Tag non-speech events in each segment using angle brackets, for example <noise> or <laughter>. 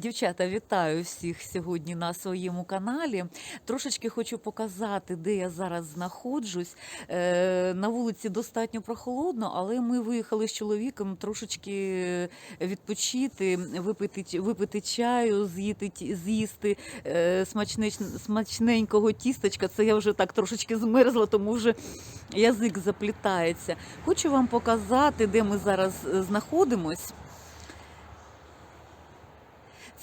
Дівчата, вітаю всіх сьогодні на своєму каналі. Трошечки хочу показати, де я зараз знаходжусь. Е, На вулиці достатньо прохолодно, але ми виїхали з чоловіком трошечки відпочити, випити, випити чаю, з'їти, з'їсти е, смачне- смачненького тістечка. Це я вже так трошечки змерзла, тому вже язик заплітається. Хочу вам показати, де ми зараз е, знаходимось.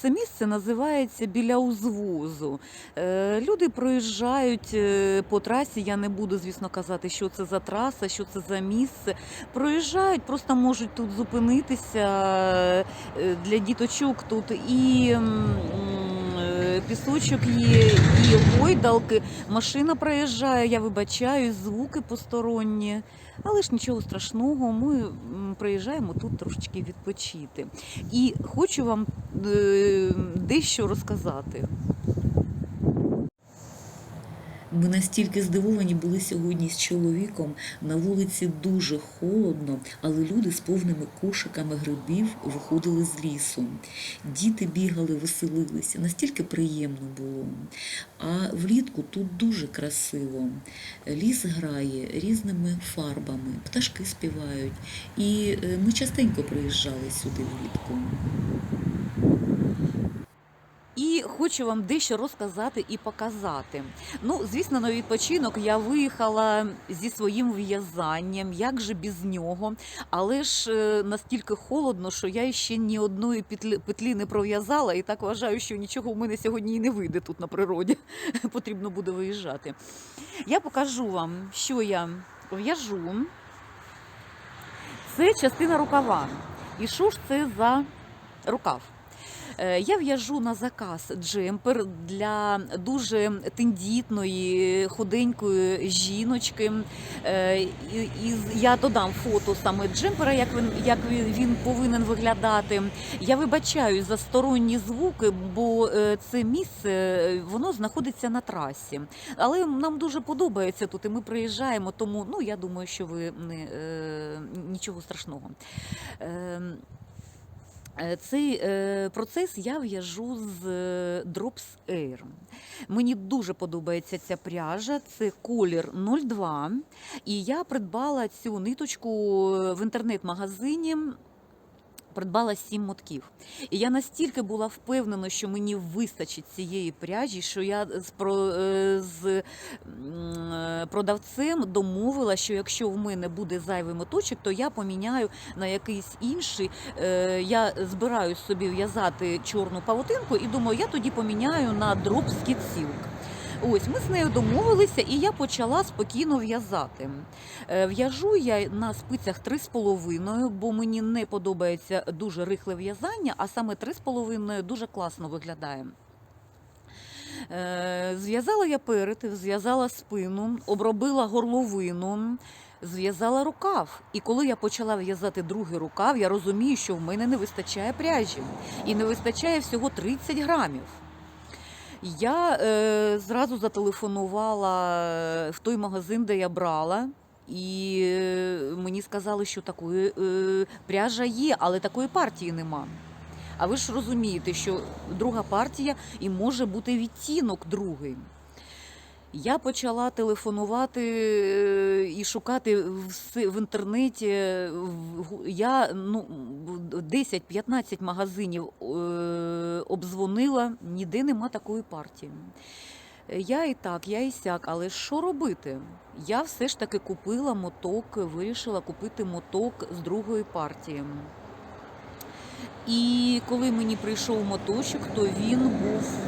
Це місце називається біля узвозу. Е, Люди проїжджають е, по трасі. Я не буду, звісно, казати, що це за траса, що це за місце. Проїжджають, просто можуть тут зупинитися е, для діточок. Тут і пісочок є, і гойдалки. Машина проїжджає, я вибачаю, звуки посторонні. Але ж нічого страшного, ми приїжджаємо тут трошечки відпочити. І хочу вам е, дещо розказати. Ми настільки здивовані були сьогодні з чоловіком. На вулиці дуже холодно, але люди з повними кошиками грибів виходили з лісу. Діти бігали, веселилися. Настільки приємно було. А влітку тут дуже красиво. Ліс грає різними фарбами, пташки співають. І е, ми частенько приїжджали сюди влітку. Хочу вам дещо розказати і показати. Ну, звісно, на відпочинок я виїхала зі своїм в'язанням, як же без нього. Але ж е, настільки холодно, що я ще ні одної петлі, петлі не пров'язала, і так вважаю, що нічого в мене сьогодні і не вийде тут на природі. <laughs> Потрібно буде виїжджати. Я покажу вам, що я в'яжу. Це частина рукава. І що ж це за рукав? Е, Я в'яжу на заказ джемпер для дуже тендітної, худенької жіночки. Е, і- я додам фото саме джемпера, як він, як він, повинен виглядати. Я вибачаю за сторонні звуки, бо е, це місце воно знаходиться на трасі. Але нам дуже подобається тут, і ми приїжджаємо, тому ну я думаю, що ви не нічого страшного. Е, Цей е, процес я в'яжу з е, Drops Air. Мені дуже подобається ця пряжа. Це колір 02. І я придбала цю ниточку в інтернет-магазині. Придбала сім мотків. І я настільки була впевнена, що мені вистачить цієї пряжі, що я з, про, е, з продавцем домовила, що якщо в мене буде зайвий моточок, то я поміняю на якийсь інший. Е, Я збираюсь собі в'язати чорну павутинку і думаю, я тоді поміняю на Skid Silk. Ось ми з нею домовилися, і я почала спокійно в'язати. Е, В'яжу я на спицях 3,5, бо мені не подобається дуже рихле в'язання, а саме 3,5 дуже класно виглядає. Е, Зв'язала я перед, зв'язала спину, обробила горловину, зв'язала рукав. І коли я почала в'язати другий рукав, я розумію, що в мене не вистачає пряжі. І не вистачає всього 30 грамів. Я е, зразу зателефонувала в той магазин, де я брала. І е, мені сказали, що такої е, пряжа є, але такої партії нема. А ви ж розумієте, що друга партія і може бути відтінок другий. Я почала телефонувати е, і шукати в, інтернеті. Я ну, 10-15 магазинів е, обдзвонила, ніде нема такої партії. Я і так, я і сяк, але що робити? Я все ж таки купила моток, вирішила купити моток з другої партії. І коли мені прийшов моточок, то він був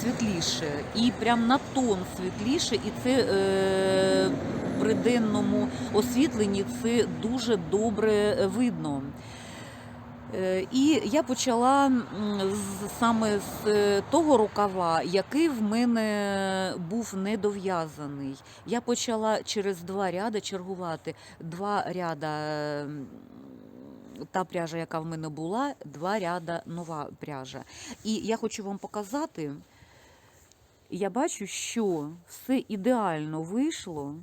світліше. І прям на тон світліше. І це е, при денному освітленні це дуже добре видно. Е, І я почала саме з е, того рукава, який в мене був недов'язаний. Я почала через два ряди чергувати. Два ряда та пряжа, яка в мене була, два ряда нова пряжа. І я хочу вам показати. Я бачу, що все ідеально вийшло.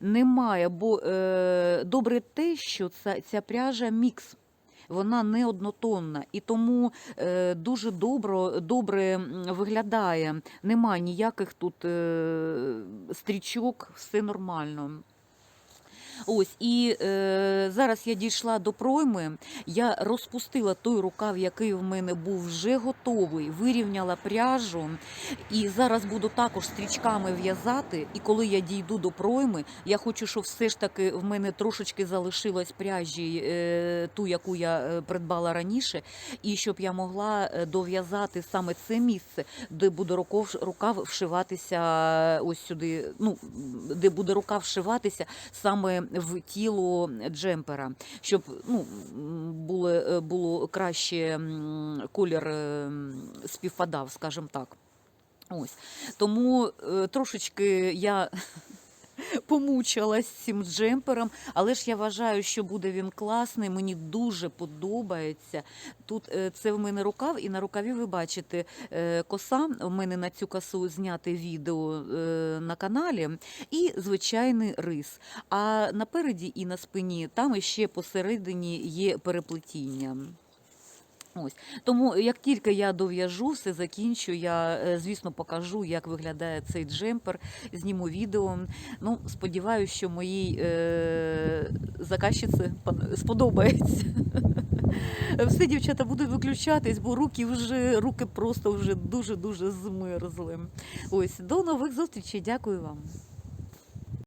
Немає, бо е, добре те, що ця, ця пряжа мікс. вона не однотонна, і тому е, дуже добро, добре виглядає. Нема ніяких тут е, стрічок, все нормально. Ось і е, зараз я дійшла до пройми. Я розпустила той рукав, який в мене був вже готовий, вирівняла пряжу. І зараз буду також стрічками в'язати. І коли я дійду до пройми, я хочу, щоб все ж таки в мене трошечки залишилось пряжі, е, ту, яку я е, придбала раніше, і щоб я могла е, дов'язати саме це місце, де буде рукав, рукав вшиватися ось сюди. Ну де буде рукав вшиватися саме в тіло джемпера, щоб ну, було, е, було краще колір е, співпадав, скажімо так. Ось. Тому е, трошечки я помучилась з цим джемпером, але ж я вважаю, що буде він класний. Мені дуже подобається. Тут е, це в мене рукав, і на рукаві ви бачите е, коса. У мене на цю косу зняте відео е, на каналі, і звичайний рис. А напереді і на спині там ще посередині є переплетіння. Ось тому, як тільки я дов'яжу, все закінчу, я е, звісно покажу, як виглядає цей джемпер, зніму відео. Ну, сподіваюся, що моїй е, заказчиці сподобається. <laughs> Все, дівчата, буду виключатись, бо руки вже руки просто вже дуже дуже змерзли. Ось до нових зустрічей. Дякую вам.